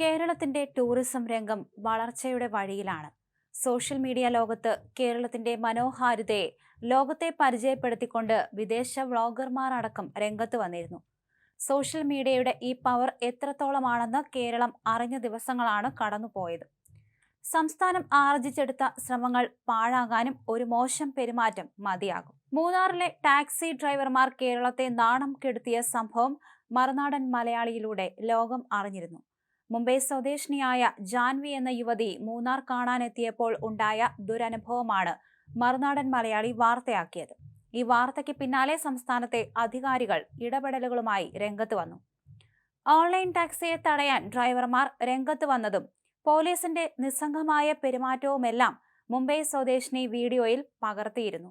കേരളത്തിന്റെ ടൂറിസം രംഗം വളർച്ചയുടെ വഴിയിലാണ്. സോഷ്യൽ മീഡിയ ലോകത്ത് കേരളത്തിന്റെ മനോഹാരിതയെ ലോകത്തെ പരിചയപ്പെടുത്തിക്കൊണ്ട് വിദേശ വ്ളോഗർമാർ അടക്കം രംഗത്ത് വന്നിരുന്നു. സോഷ്യൽ മീഡിയയുടെ ഈ പവർ എത്രത്തോളമാണെന്ന് കേരളം അറിഞ്ഞ ദിവസങ്ങളാണ് കടന്നുപോയത്. സംസ്ഥാനം ആർജിച്ചെടുത്ത ശ്രമങ്ങൾ പാഴാകാനും ഒരു മോശം പെരുമാറ്റം മതിയാകും. മൂന്നാറിലെ ടാക്സി ഡ്രൈവർമാർ കേരളത്തെ നാണം കെടുത്തിയ സംഭവം മറുനാടൻ മലയാളിയിലൂടെ ലോകം അറിഞ്ഞിരുന്നു. മുംബൈ സ്വദേശിനിയായ ജാൻവി എന്ന യുവതി മൂന്നാർ കാണാനെത്തിയപ്പോൾ ഉണ്ടായ ദുരനുഭവമാണ് മറുനാടൻ മലയാളി വാർത്തയാക്കിയത്. ഈ വാർത്തയ്ക്ക് പിന്നാലെ സംസ്ഥാനത്തെ അധികാരികൾ ഇടപെടലുകളുമായി രംഗത്ത് വന്നു. ഓൺലൈൻ ടാക്സിയെ തടയാൻ ഡ്രൈവർമാർ രംഗത്ത് വന്നതും പോലീസിന്റെ നിസ്സംഗമായ പെരുമാറ്റവുമെല്ലാം മുംബൈ സ്വദേശിനി വീഡിയോയിൽ പകർത്തിയിരുന്നു.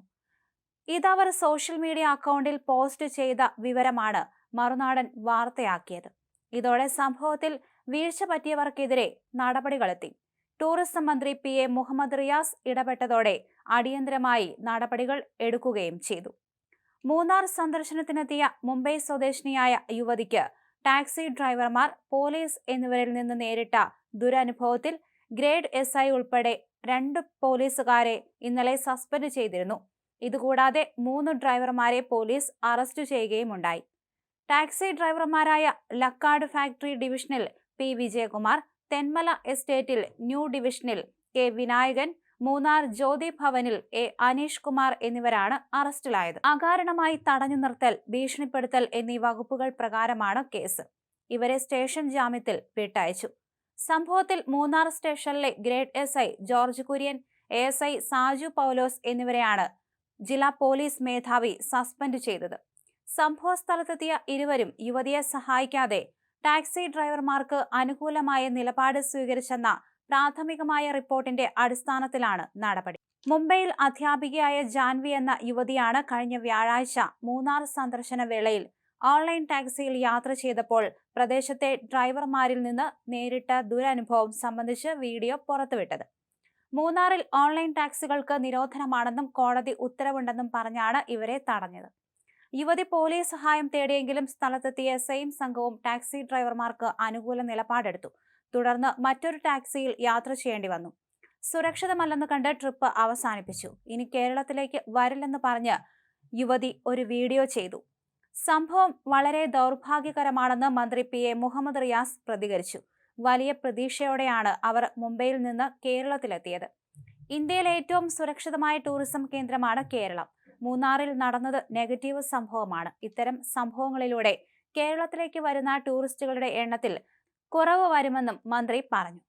ഇതവർ സോഷ്യൽ മീഡിയ അക്കൗണ്ടിൽ പോസ്റ്റ് ചെയ്ത വിവരമാണ് മറുനാടൻ വാർത്തയാക്കിയത്. ഇതോടെ സംഭവത്തിൽ വീഴ്ച പറ്റിയവർക്കെതിരെ നടപടികളെത്തി. ടൂറിസം മന്ത്രി പി എ മുഹമ്മദ് റിയാസ് ഇടപെട്ടതോടെ അടിയന്തരമായി നടപടികൾ എടുക്കുകയും ചെയ്തു. മൂന്നാർ സന്ദർശനത്തിനെത്തിയ മുംബൈ സ്വദേശിനിയായ യുവതിക്ക് ടാക്സി ഡ്രൈവർമാർ പോലീസ് എന്നിവരിൽ നിന്ന് നേരിട്ട ദുരനുഭവത്തിൽ ഗ്രേഡ് എസ് ഐ ഉൾപ്പെടെ രണ്ട് പോലീസുകാരെ ഇന്നലെ സസ്പെൻഡ് ചെയ്തിരുന്നു. ഇതുകൂടാതെ മൂന്ന് ഡ്രൈവർമാരെ പോലീസ് അറസ്റ്റ് ചെയ്യുകയുമുണ്ടായി. ടാക്സി ഡ്രൈവർമാരായ ലക്കാട് ഫാക്ടറി ഡിവിഷനിൽ പി. വിജയകുമാർ തെന്മല എസ്റ്റേറ്റിൽ ന്യൂ ഡിവിഷനിൽ കെ. വിനായകൻ മൂന്നാർ ജ്യോതി ഭവനിൽ എ. അനീഷ് കുമാർ എന്നിവരാണ് അറസ്റ്റിലായത്. അകാരണമായി തടഞ്ഞു നിർത്തൽ ഭീഷണിപ്പെടുത്തൽ എന്നീ വകുപ്പുകൾ പ്രകാരമാണ് കേസ്. ഇവരെ സ്റ്റേഷൻ ജാമ്യത്തിൽ വിട്ടയച്ചു. സംഭവത്തിൽ മൂന്നാർ സ്റ്റേഷനിലെ grade S. I. George Kurian A. S. I. Saju Paulose എന്നിവരെയാണ് ജില്ലാ പോലീസ് മേധാവി സസ്പെൻഡ് ചെയ്തത്. സംഭവ സ്ഥലത്തെത്തിയ ഇരുവരും യുവതിയെ സഹായിക്കാതെ ടാക്സി ഡ്രൈവർമാർക്ക് അനുകൂലമായ നിലപാട് സ്വീകരിച്ചെന്ന പ്രാഥമികമായ റിപ്പോർട്ടിന്റെ അടിസ്ഥാനത്തിലാണ് നടപടി. മുംബൈയിൽ അധ്യാപികയായ ജാൻവി എന്ന യുവതിയാണ് കഴിഞ്ഞ വ്യാഴാഴ്ച മൂന്നാർ സന്ദർശന വേളയിൽ ഓൺലൈൻ ടാക്സിയിൽ യാത്ര ചെയ്തപ്പോൾ പ്രദേശത്തെ ഡ്രൈവർമാരിൽ നിന്ന് നേരിട്ട ദുരനുഭവം സംബന്ധിച്ച് വീഡിയോ പുറത്തുവിട്ടത്. മൂന്നാറിൽ ഓൺലൈൻ ടാക്സികൾക്ക് നിരോധനമാണെന്നും കോടതി ഉത്തരവുണ്ടെന്നും പറഞ്ഞാണ് ഇവരെ തടഞ്ഞത്. യുവതി പോലീസ് സഹായം തേടിയെങ്കിലും സ്ഥലത്തെത്തിയ സെയിം സംഘവും ടാക്സി ഡ്രൈവർമാർക്ക് അനുകൂല നിലപാടെടുത്തു. തുടർന്ന് മറ്റൊരു ടാക്സിയിൽ യാത്ര ചെയ്യേണ്ടി വന്നു. സുരക്ഷിതമല്ലെന്ന് കണ്ട് ട്രിപ്പ് അവസാനിപ്പിച്ചു. ഇനി കേരളത്തിലേക്ക് വരില്ലെന്ന് പറഞ്ഞ് യുവതി ഒരു വീഡിയോ ചെയ്തു. സംഭവം വളരെ ദൗർഭാഗ്യകരമാണെന്ന് മന്ത്രി പി എ മുഹമ്മദ് റിയാസ് പ്രതികരിച്ചു. വലിയ പ്രതീക്ഷയോടെയാണ് അവർ മുംബൈയിൽ നിന്ന് കേരളത്തിലെത്തിയത്. ഇന്ത്യയിലെ ഏറ്റവും സുരക്ഷിതമായ ടൂറിസം കേന്ദ്രമാണ് കേരളം. മൂന്നാറിൽ നടന്നത് നെഗറ്റീവ് സംഭവമാണ്. ഇത്തരം സംഭവങ്ങളിലൂടെ കേരളത്തിലേക്ക് വരുന്ന ടൂറിസ്റ്റുകളുടെ എണ്ണത്തിൽ കുറവ് വരുമെന്നും മന്ത്രി പറഞ്ഞു.